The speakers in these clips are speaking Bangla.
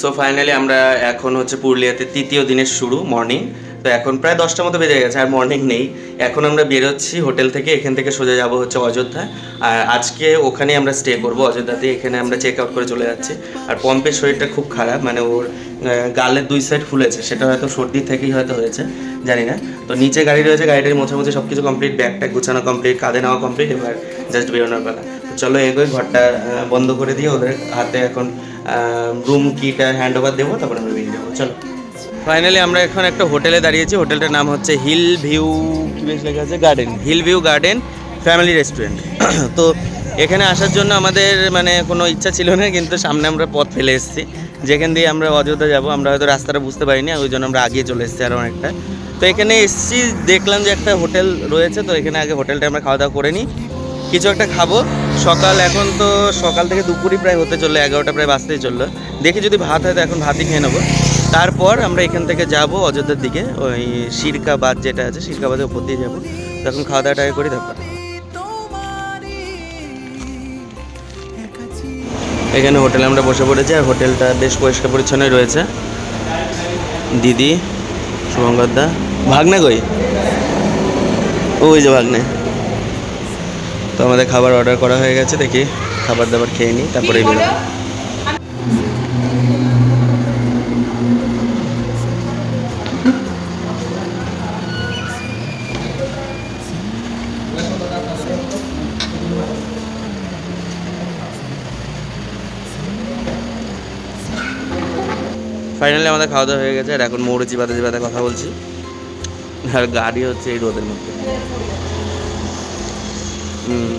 সো ফাইনালি আমরা এখন হচ্ছে পুরুলিয়াতে তৃতীয় দিনের শুরু মর্নিং তো এখন প্রায় দশটার মতো বেজে গেছে, আর মর্নিং নেই। এখন আমরা বেরোচ্ছি হোটেল থেকে, এখান থেকে সোজা যাব হচ্ছে অযোধ্যা। আর আজকে ওখানে আমরা স্টে করব, অযোধ্যাতে এখানে আমরা চেক আউট করে চলে যাচ্ছি। আর পম্পের শরীরটা খুব খারাপ মানে ওর গালের দুই সাইড ফুলেছে, সেটা হয়তো সর্দি থেকেই হয়তো হয়েছে, জানি না। তো নিচে গাড়ি রয়েছে, গাড়িটার মোছামুছি সব কিছু কমপ্লিট ব্যাগটা গুছানো কমপ্লিট কাঁধে নেওয়া কমপ্লিট এবার জাস্ট বেরোনোর বেলা চলো এগোই, ঘরটা বন্ধ করে দিয়ে ওদের হাতে এখন রুম কিটা হ্যান্ড ওভার দেবো, তারপরে আমরা বেরিয়ে যাব। চলো। ফাইনালি আমরা এখন একটা হোটেলে দাঁড়িয়েছি। হোটেলটার নাম হচ্ছে হিল ভিউ কি বেশ লেখা আছে? Garden hill view garden family restaurant তো এখানে আসার জন্য আমাদের মানে কোনো ইচ্ছা ছিল না, কিন্তু সামনে আমরা পথ ফেলে এসেছি। যেখান দিয়ে আমরা অযোধ্যা যাব। আমরা হয়তো রাস্তাটা বুঝতে পারিনি, ওই জন্য আমরা আগিয়ে চলে এসেছি আরও অনেকটা। তো এখানে এসেছি, দেখলাম যে একটা হোটেল রয়েছে, তো এখানে আগে হোটেলটা আমরা খাওয়া দাওয়া করে নিই। কিছু একটা খাব। সকাল এখন তো সকাল থেকে দুপুরই প্রায় হতে চলল, এগারোটা প্রায় বাজতেই চলল। দেখি যদি ভাত হয় তো এখন ভাতই খেয়ে নেব। তারপর আমরা এখান থেকে যাব অযোধ্যার দিকে, ওই শিরকাবাদ যেটা আছে, শিরকাবাদের উপর দিয়ে যাব। তখন খাওয়া দাওয়া টাকা করি, তারপর। এখানে হোটেলে আমরা বসে পড়েছি, আর হোটেলটা বেশ পরিষ্কার পরিচ্ছন্নই রয়েছে। দিদি শুভঙ্করদা ভাগ্নে কই? ওই যে ভাগ্নে। তো আমাদের খাবার অর্ডার করা হয়ে গেছে দেখি খাবার দাবার খেয়ে নিই তারপরে বেরোবো ফাইনালি আমাদের খাওয়া দাওয়া হয়ে গেছে আর এখন মৌরে বাতাজি চিবাতে কথা বলছি। আর গাড়ি হচ্ছে এই রোদের মধ্যে। হুম।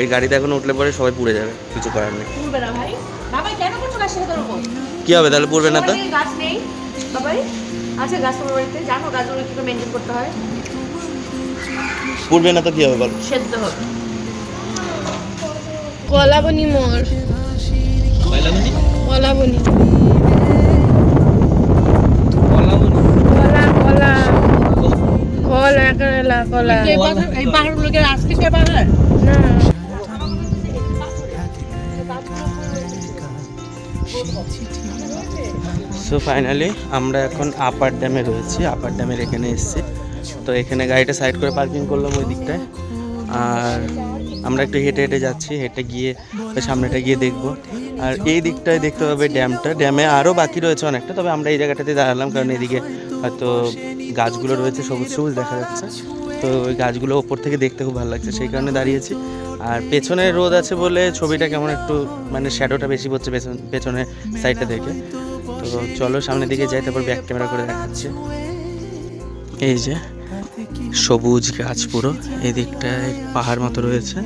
এই গাড়িতে এখন উঠলে পরে সবাই পুড়ে যাবে কিছু করার নেই। পুড়বে না ভাই। বাবাই কেন করছ গাছের ভেতর উপর কি হবে তাহলে পুড়বে না তো? গাছ নেই। বাবাই আছে গাছ তোমার বাড়িতে? জানো গাছগুলো কি করে মেনটেন করতে হয়? পুড়বে না তো কি হবে বল? সেদ্ধ হবে। কলাবনি মোর কলাবনি। কলা কলা কলা কেলা কলা। এই পাহাড়গুলোকে আজকে কে পাহাড় না। সো ফাইনালি আমরা এখন আপার ড্যামে রয়েছি। আপার ড্যামের এখানে এসেছি। তো এখানে গাড়িটা সাইড করে পার্কিং করলাম ওই দিকটায়। আর আমরা একটু হেঁটে হেঁটে যাচ্ছি। হেঁটে গিয়ে সামনেটা গিয়ে দেখব। আর এই দিকটায় দেখতে পাবে ড্যামটা। ড্যামে আরও বাকি রয়েছে অনেকটা, তবে আমরা এই জায়গাটাতে দাঁড়ালাম কারণ এদিকে হয়তো গাছগুলো রয়েছে, সবুজ সবুজ দেখা যাচ্ছে। তো ওই গাছগুলো ওপর থেকে দেখতে খুব ভালো লাগছে, সেই কারণে দাঁড়িয়েছি। আর পেছনে রোদ আছে বলে ছবিটা কেমন একটু মানে শ্যাডোটা বেশি পড়ছে পেছন, পেছনের সাইডটা দেখে। তো চলো সামনের দিকে যাই, তারপর ব্যাক ক্যামেরা করে দেখাচ্ছি। এই যে সবুজ গাছ পুরো এই দিকটায় পাহাড় মতো রয়েছে।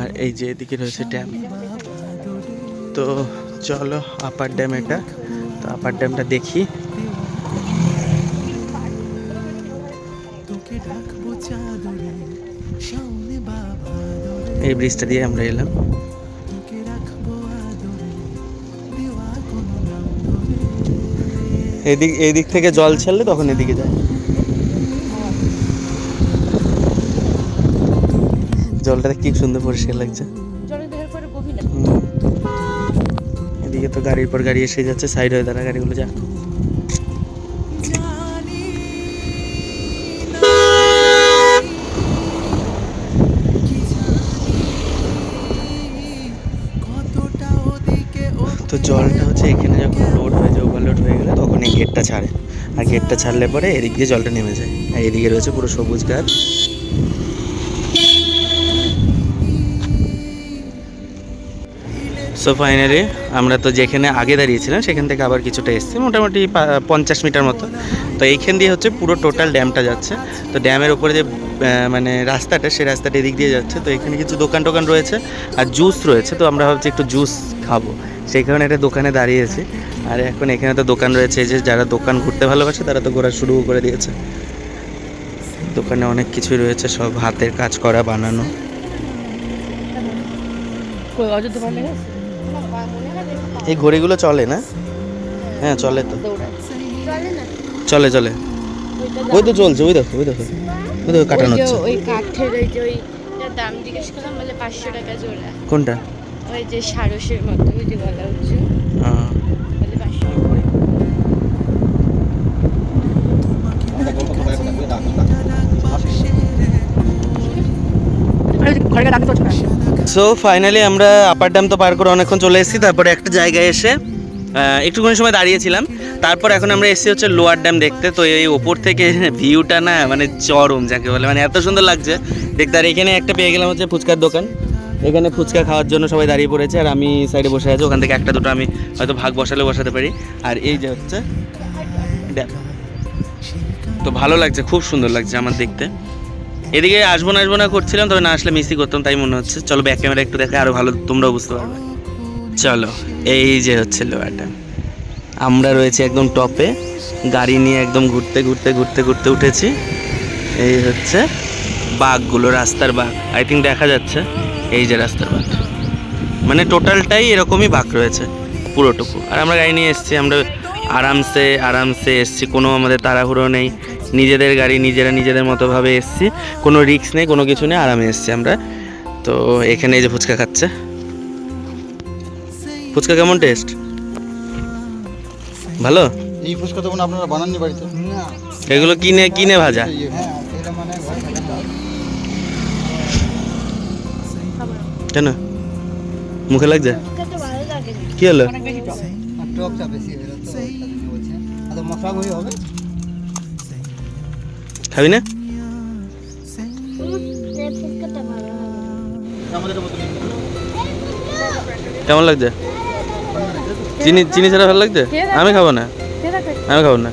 আর এই যে এদিকে রয়েছে ড্যাম। তো চলো আপার ড্যাম এটা। তো আপার ড্যামটা দেখি। এই ব্রিজটা দিয়ে আমরা এলাম। এদিক এই দিক থেকে জল ছাড়লে তখন এদিকে যায়। জলটা কি সুন্দর পরিষ্কার লাগছে। তো গাড়ির পর গাড়ি এসে যাচ্ছে সাইড হয়ে দাঁড়া গাড়িগুলো, যা। তো জলটা হচ্ছে এখানে যখন লোড হয়ে যায় ওভারলোড হয়ে গেলে, তখন এই গেটটা ছাড়ে। আর গেটটা ছাড়লে পরে এদিক দিয়ে জলটা নেমে যায়। আর এদিকে রয়েছে পুরো সবুজ গাছ। সো ফাইনালি আমরা তো যেখানে আগে দাঁড়িয়েছিলাম, সেখান থেকে আবার কিছুটা এসেছি, মোটামুটি পঞ্চাশ মিটার মতো। তো এইখান দিয়ে হচ্ছে পুরো টোটাল ড্যামটা যাচ্ছে। তো ড্যামের উপরে যে মানে রাস্তাটা সেই রাস্তাটা এদিক দিয়ে যাচ্ছে। তো এখানে কিছু দোকান টোকান রয়েছে আর জুস রয়েছে। তো আমরা ভাবছি একটু জুস খাব। সেই কারণে একটা দোকানে দাঁড়িয়েছি। আর এখন এখানে তো দোকান রয়েছে যে যারা দোকান ঘুরতে ভালোবাসে, তারা তো ঘোরা শুরু করে দিয়েছে। দোকানে অনেক কিছুই রয়েছে, সব হাতের কাজ করা, বানানো? এই ঘড়িগুলো চলে না? হ্যাঁ চলে তো। চলে চলে। ওই তো চলছে ওই দেখো ওই দেখো। ওই দেখো কাটানো হচ্ছে। ওই কাঠের ওই যে ওই দাম জিজ্ঞেস করলাম বলে পাঁচশো টাকা জোড়া। কোনটা? ওই যে সারসের মতো ওই যে গলা উঠছে ঘরে ডাক্তার সো ফাইনালি আমরা আপার ড্যাম তো পার করে অনেকক্ষণ চলে এসেছি, তারপরে একটা জায়গায় এসে একটুখানি সময় দাঁড়িয়েছিলাম। তারপর এখন আমরা এসেছি হচ্ছে লোয়ার ড্যাম দেখতে। তো এই ওপর থেকে ভিউটা না মানে চরম যাকে বলে মানে এত সুন্দর লাগছে। দেখতে আর এখানে একটা পেয়ে গেলাম হচ্ছে ফুচকার দোকান। এখানে ফুচকা খাওয়ার জন্য সবাই দাঁড়িয়ে পড়েছে, আর আমি সাইডে বসে আছি, ওখান থেকে একটা দুটো আমি হয়তো ভাগ বসালে বসাতে পারি। আর এই যে হচ্ছে ড্যাম তো ভালো লাগছে, খুব সুন্দর লাগছে আমার দেখতে। এদিকে আসব না আসব না করছিলাম, তবে না আসলে মিসই করতাম, তাই মনে হচ্ছে। চলো ব্যাক ক্যামেরা একটু দেখে আরও ভালো, তোমরাও বুঝতে পারবে। চলো, এই যে হচ্ছে ড্যাম আমরা রয়েছি একদম টপে গাড়ি নিয়ে একদম ঘুরতে ঘুরতে ঘুরতে ঘুরতে উঠেছি। এই হচ্ছে বাঘগুলো, রাস্তার বাঘ। আই থিঙ্ক দেখা যাচ্ছে, এই যে রাস্তার বাঘ। মানে টোটালটাই এরকমই বাঘ রয়েছে, পুরোটুকু। আর আমরা গাড়ি নিয়ে এসেছি, আমরা আরামসে আরামসে এসেছি, কোনো আমাদের তাড়াহুড়ো নেই। নিজেদের গাড়ি নিজেরা নিজেদের মতোভাবে এসেছি। কোনো রিস্ক নেই কোনো কিছু নেই আরামে এসেছি আমরা। তো এখানে এই যে ফুচকা খাচ্ছে। ফুচকা কেমন টেস্ট ভালো? এই ফুচকা তখন আপনারা বানাননি বাড়িতে? না। এগুলো কিনে কিনে ভাজা? হ্যাঁ এটা মানে। কেন? মুখে লাগছে? কি হলো? টকটা বেশি হয়ে তো মশলা গুঁড়ি হবে? খাবি না? কেমন লাগছে? চিনি চিনি ছাড়া ভালো লাগছে? আমি খাব না। আমি খাব না।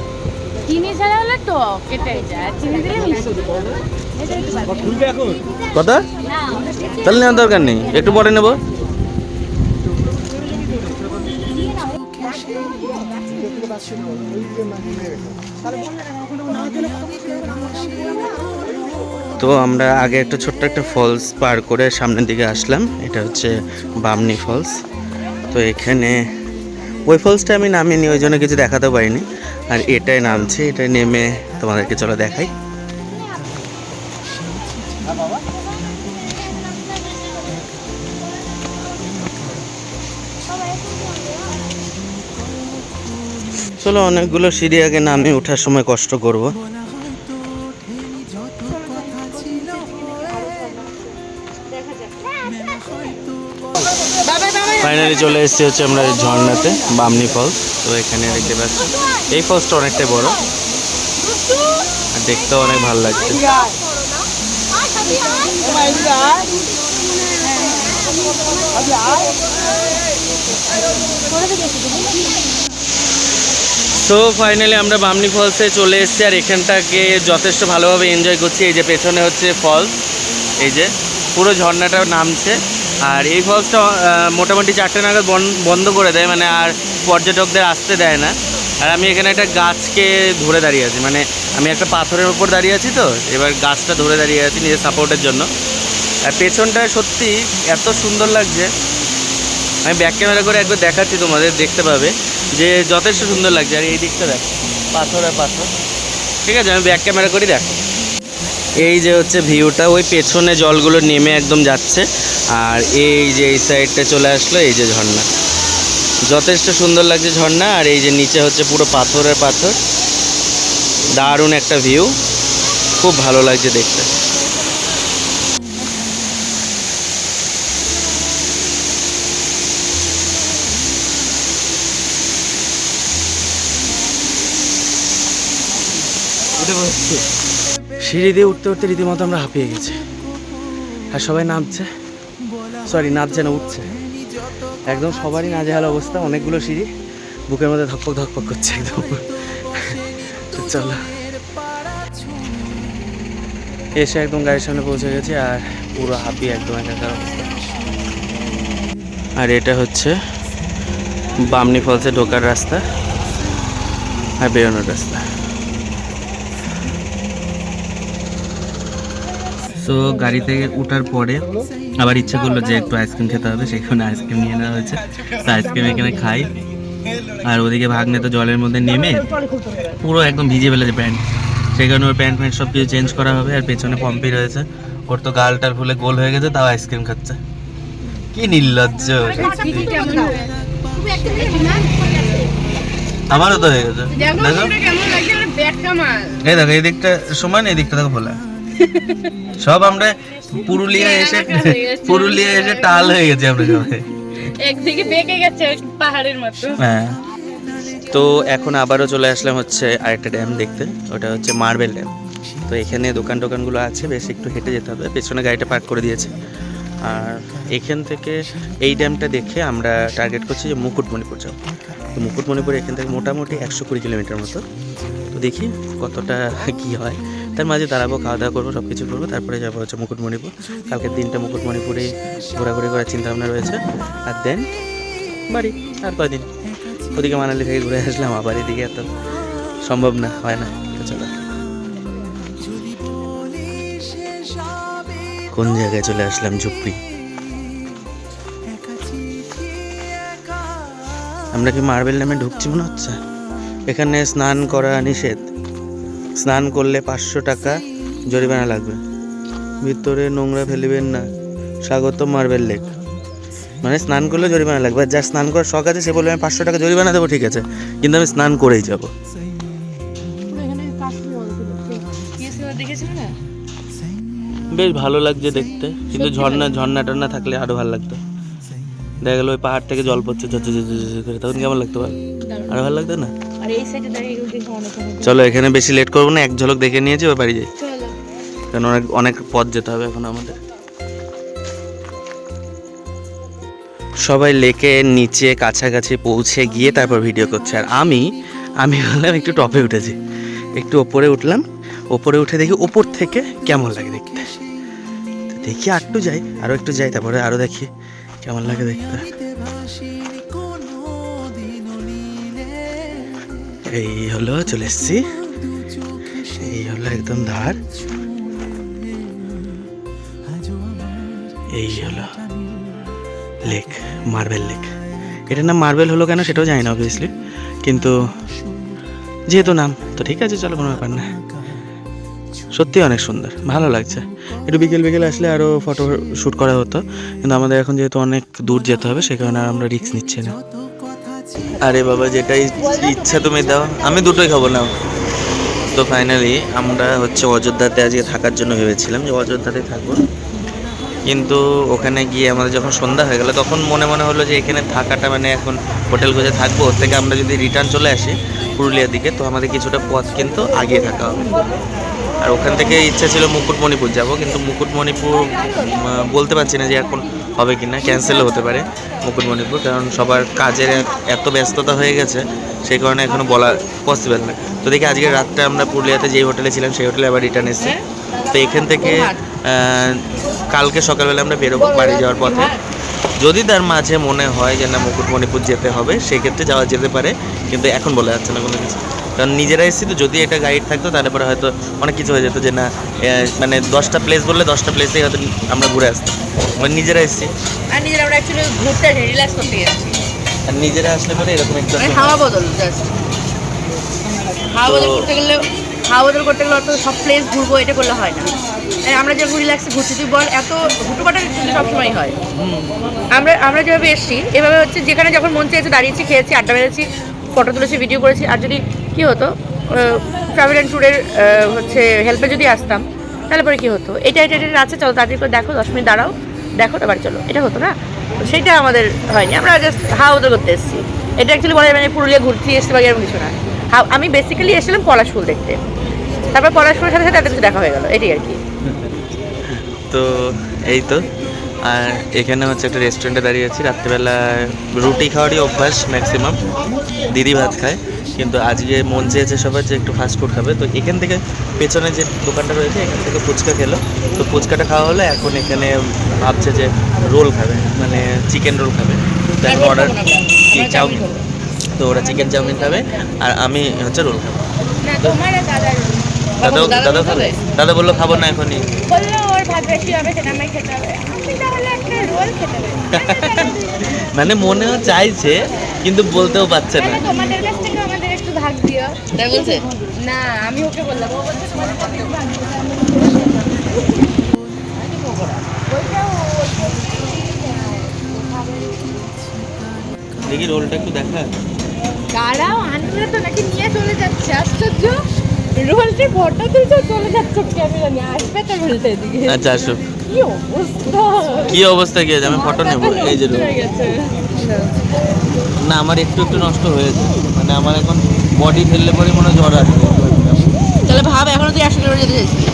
চিনি ছাড়া হলে তো কেটে যায়। চিনি দিলে মিষ্টি। কথা? তাহলে নেওয়ার দরকার নেই। একটু পরে নেব। তো আমরা আগে একটা ছোট্ট একটা ফলস পার করে সামনের দিকে আসলাম। এটা হচ্ছে বামনি ফলস তো এখানে ওই ফলসটা আমি নামিনি, ওই জন্য কিছু দেখাতে পারিনি। আর এটাই নামছে এটা নেমে তোমাদেরকে চলো দেখাই। চলো অনেকগুলো সিঁড়ি আগে নামে ওঠার সময় কষ্ট করব। ফাইনালি চলে এসেছি হচ্ছে আমরা এই ঝর্ণাতে, বামনি ফলস তো এখানে দেখতে পাচ্ছি, এই ফলসটা অনেকটাই বড়। আর দেখতেও অনেক ভালো লাগছে। সো ফাইনালি আমরা বামনি ফলসে চলে এসেছি আর এখানটাকে যথেষ্ট ভালোভাবে এনজয় করছি। এই যে পেছনে হচ্ছে ফলস এই যে পুরো ঝর্ণাটা নামছে। আর এই ফলসটা মোটামুটি চারটে নাগাদ বন- বন্ধ করে দেয়। মানে আর পর্যটকদের আসতে দেয় না। আর আমি এখানে একটা গাছকে ধরে দাঁড়িয়ে আছি। মানে আমি একটা পাথরের উপর দাঁড়িয়ে আছি তো, এবার গাছটা ধরে দাঁড়িয়ে আছি নিজের সাপোর্টের জন্য। আর পেছনটা সত্যি এত সুন্দর লাগছে। আমি ব্যাক ক্যামেরা করে একবার দেখাচ্ছি, তোমাদের দেখতে পাবে। যে যথেষ্ট সুন্দর লাগছে। আর এই দিকটা দেখ পাথর আর পাথর। ঠিক আছে, আমি ব্যাক ক্যামেরা করি, দেখ। এই যে হচ্ছে ভিউটা ওই পেছনে জলগুলো নেমে একদম যাচ্ছে। আর এই যে এই সাইডটা চলে আসলো, এই যে ঝর্ণা। যথেষ্ট সুন্দর লাগছে ঝর্ণা, আর এই যে নিচে হচ্ছে পুরো পাথরের পাথর। দারুণ একটা ভিউ খুব ভালো লাগছে দেখতে। সিঁড়ি দিয়ে উঠতে উঠতে রীতিমতো আমরা হাঁপিয়ে গেছি। আর সবাই নামছে। সরি নামছে না উঠছে। একদম সবারই নাজেহাল অবস্থা, অনেকগুলো সিঁড়ি। বুকের মধ্যে ধকপক ধকপক করছে একদম। চলো। এসে একদম গাড়ির সামনে পৌঁছে গেছে আর পুরো হাঁপিয়ে একদম একাকার অবস্থা। আর এটা হচ্ছে বামনি ফলসে ঢোকার রাস্তা আর বেরোনোর রাস্তা। সো গাড়ি থেকে ওঠার পরে আবার ইচ্ছে করল যে একটু আইসক্রিম খেতে হবে সেখানে আইসক্রিম নিয়ে নেওয়া হয়েছে। তো আইসক্রিম এখানে খাই। আর ওদিকে ভাগ্নে তো জলের মধ্যে নেমে পুরো একদম ভিজে ফেলেছে প্যান্ট। সেই কারণে ওর প্যান্ট প্যান্ট সব কিছু চেঞ্জ করা হবে আর পেছনে পম্পি রয়েছে। ওর তো গালটার ফুলে গোল হয়ে গেছে তাও আইসক্রিম খাচ্ছে। কি নির্লজ্জ। আমারও তো হয়ে গেছে। দেখো। এই দেখো এই দিকটা সমান এই দিকটা দেখো খোলা সব আমরা পুরুলিয়া এসে পুরুলিয়া এসে টাল হয়ে গেছে আমরা সবাই। একদিকে বেঁকে গেছে পাহাড়ের মতো। হ্যাঁ। তো এখন আবারও চলে আসলাম হচ্ছে আরেকটা ড্যাম দেখতে ওটা হচ্ছে মার্বেল ড্যাম। তো এখানে দোকান টোকানগুলো আছে বেশ একটু হেঁটে যেতে হবে। পেছনে গাড়িটা পার্ক করে দিয়েছে। আর এখান থেকে এই ড্যামটা দেখে আমরা টার্গেট করছি যে মুকুটমণিপুর যাব। তো মুকুটমণিপুর এখান থেকে মোটামুটি একশো কুড়ি কিলোমিটার মতো। তো দেখি কতটা কী হয়। তার মাঝে দাঁড়াবো খাওয়া দাওয়া করব সব কিছু করব, তারপরে যাব হচ্ছে মুকুটমণিপুর। কালকের দিনটা মুকুটমণিপুরে ঘোরাঘুরি করার চিন্তা ভাবনা রয়েছে। আর দেন, বাড়ি, আর কয়দিন? ওদিকে মানালি থেকে ঘুরে আসলাম, আবার এদিকে এত সম্ভব না, হয় না চলো। কোন জায়গায় চলে আসলাম, ঝুপড়ি? আমরা কি মার্বেল নামে ঢুকছি মনে হচ্ছে? এখানে স্নান করা নিষেধ। স্নান করলে পাঁচশো টাকা জরিমানা লাগবে। ভিতরে নোংরা ফেলিবেন না। স্বাগত মার্বেল লেক। মানে স্নান করলে জরিমানা লাগবে। যার স্নান করার শখ আছে, সে বলবে, আমি পাঁচশো টাকা জরিমানা দেবো, ঠিক আছে। কিন্তু আমি স্নান করেই যাব। বেশ ভালো লাগছে দেখতে। কিন্তু ঝর্ণা ঝর্ণা টর্ণা থাকলে আরও ভালো লাগতো। দেখা গেলো ওই পাহাড় থেকে জল পড়ছে করে। তখন কেমন লাগতো আরও ভালো লাগতো না? আর এই সাইডে দাঁড়িয়ে এগুলো অনেক অনেক চলো এখানে বেশি লেট করব না এক ঝলক দেখে নিয়েছি ওই বাড়ি যাই। চলো। কারণ অনেক অনেক পথ যেতে হবে এখন আমাদের। সবাই লেকের নিচে কাছাকাছি পৌঁছে গিয়ে তারপর ভিডিও করছে। আর আমি আমি বললাম একটু টপে উঠেছি। একটু ওপরে উঠলাম। ওপরে উঠে দেখি ওপর থেকে কেমন লাগে দেখতে। দেখি আর একটু যাই আরও একটু যাই তারপরে আরও দেখি কেমন লাগে দেখতে। এই হলো চলে এসছি। এই হলো একদম ধার। এই হলো লেক, মার্বেল লেক। এটার নাম মার্বেল হলো কেন সেটাও জানি না অবভিয়াসলি কিন্তু যেহেতু নাম, তো ঠিক আছে, চলো কোনো ব্যাপার না। সত্যি অনেক সুন্দর, ভালো লাগছে। একটু বিকেল বিকেল আসলে আরও ফটো শ্যুট করা হতো। কিন্তু আমাদের এখন যেহেতু অনেক দূর যেতে হবে, সে কারণে আমরা রিস্ক নিচ্ছি না। আরে বাবা যেটা ইচ্ছা তুমি দাও। আমি দুটোই খাব না। তো ফাইনালি আমরা হচ্ছে অযোধ্যাতে আজকে থাকার জন্য ভেবেছিলাম যে অযোধ্যাতে থাকব। কিন্তু ওখানে গিয়ে আমাদের যখন সন্ধ্যা হয়ে গেল, তখন মনে মনে হলো যে এখানে থাকাটা মানে এখন হোটেল খুঁজে থাকব। ওর থেকে আমরা যদি রিটার্ন চলে আসি পুরুলিয়ার দিকে, তো আমাদের কিছুটা পথ কিন্তু আগিয়ে থাকা হবে। আর ওখান থেকে ইচ্ছা ছিল মুকুটমণিপুর যাব, কিন্তু মুকুটমণিপুর বলতে পারছি না যে এখন হবে কি না ক্যান্সেলও হতে পারে মুকুটমণিপুর, কারণ সবার কাজের এত ব্যস্ততা হয়ে গেছে, সেই কারণে এখনও বলা পসিবল না। তো দেখি আজকে রাতটা আমরা পুরুলিয়াতে যেই হোটেলে ছিলাম, সেই হোটেলে আবার রিটার্ন এসেছি। তো এখান থেকে কালকে সকালবেলা আমরা বেরোবো বাড়ি যাওয়ার পথে। যদি তার মাঝে মনে হয় যে না, মুকুটমণিপুর যেতে হবে, সেক্ষেত্রে যাওয়া যেতে পারে, কিন্তু এখন বলা যাচ্ছে না কোনো কিছু। কারণ নিজেরা এসেছি তো যদি এটা গাইড থাকতো তাহলে পরে হয়তো অনেক কিছু হয়ে যেত যে না মানে দশটা প্লেস বললে দশটা প্লেসেই হয়তো আমরা ঘুরে আসতাম। মানে নিজেরা এসেছি আর নিজেরা আমরা অ্যাকচুয়ালি ঘুরতে রিল্যাক্স করতে গেছি আর নিজেরা আসলে পরে এরকম একটা মানে হাওয়া বদল জাস্ট হাওয়া বদল করতে গেলে হাওয়া বদল করতে গেলে অত সব প্লেস ঘুরবো এটা করলে হয় না। আমরা যখন রিল্যাক্সে ঘুরছি তুই বল এত হুটোপাটা সবসময় হয়। আমরা আমরা যেভাবে এসেছি এভাবে হচ্ছে যেখানে যখন মন চেয়েছে দাঁড়িয়েছি খেয়েছি আড্ডা মেরেছি ফটো তুলেছি ভিডিও করেছি আর যদি কী হতো? ট্রাভেল অ্যান্ড ট্যুরের হচ্ছে হেল্পে যদি আসতাম, তাহলে পরে কী হতো? এটা এটা এটা আছে, চলো তাড়াতাড়ি করে দেখো, দশ মিনিট দাঁড়াও, দেখো, এবার চলো। এটা হতো না? সেটা আমাদের হয়নি। আমরা জাস্ট হাওয়া বদল করতে এসেছি। এটা অ্যাকচুয়ালি বলা যায় মানে পুরুলিয়া ঘুরতে এসেছি বা এরকম কিছু না। আমি বেসিক্যালি এসেছিলাম পলাশ ফুল দেখতে। তারপর পলাশ ফুলের সাথে সাথে এত কিছু দেখা হয়ে গেলো। এটাই আর কি। তো এই তো। আর এখানে হচ্ছে একটা রেস্টুরেন্টে দাঁড়িয়ে আছি। রাত্রিবেলা রুটি খাওয়ারই অভ্যাস ম্যাক্সিমাম দিদি ভাত খায়। কিন্তু আজকে মন চেয়েছে সবার যে একটু ফাস্ট ফুড খাবে। তো এখান থেকে পেছনে যে দোকানটা রয়েছে এখান থেকে ফুচকা খেলো। তো ফুচকাটা খাওয়া হলো। এখন এখানে ভাবছে যে রোল খাবে। মানে চিকেন রোল খাবে। তো এখন অর্ডার চাউমিন। তো ওরা চিকেন চাউমিন খাবে। আর আমি হচ্ছে রোল খাব। দাদা দাদা খাবে? খাবে দাদা বলল খাব না এখনই। বলল ওর ভাত বেশি হবে সেটা আমায় খেতে হবে আমি তাহলে একটা রোল খেতে হবে মানে মনেও চাইছে কিন্তু বলতেও পারছে না। তোমাদের কাছ থেকে আমাদের একটু ভাগ দিও। তাই বলছে? না আমি ওকে বললাম ও বলছে তোমাদের কাছ থেকে ভাগ দেখি রোলটা একটু দেখা। দাঁড়াও আনলে তো নাকি নিয়ে চলে যাচ্ছে আশ্চর্য। রোলটা ফটো তুলছো চলে যাচ্ছ ক্যামেরা নিয়ে আসবে তো রোলটা এদিকে। আচ্ছা আসো কি অবস্থা? কি অবস্থা গিয়েছে আছে? আমি ফটো নেব। এই যে না আমার একটু একটু নষ্ট হয়েছে। মানে আমার এখন বডি ফেললে পরে মনে জ্বর আসবে। তাহলে ভাব এখনও তুই একশো কিলোমিটার যেতে চাইছিস?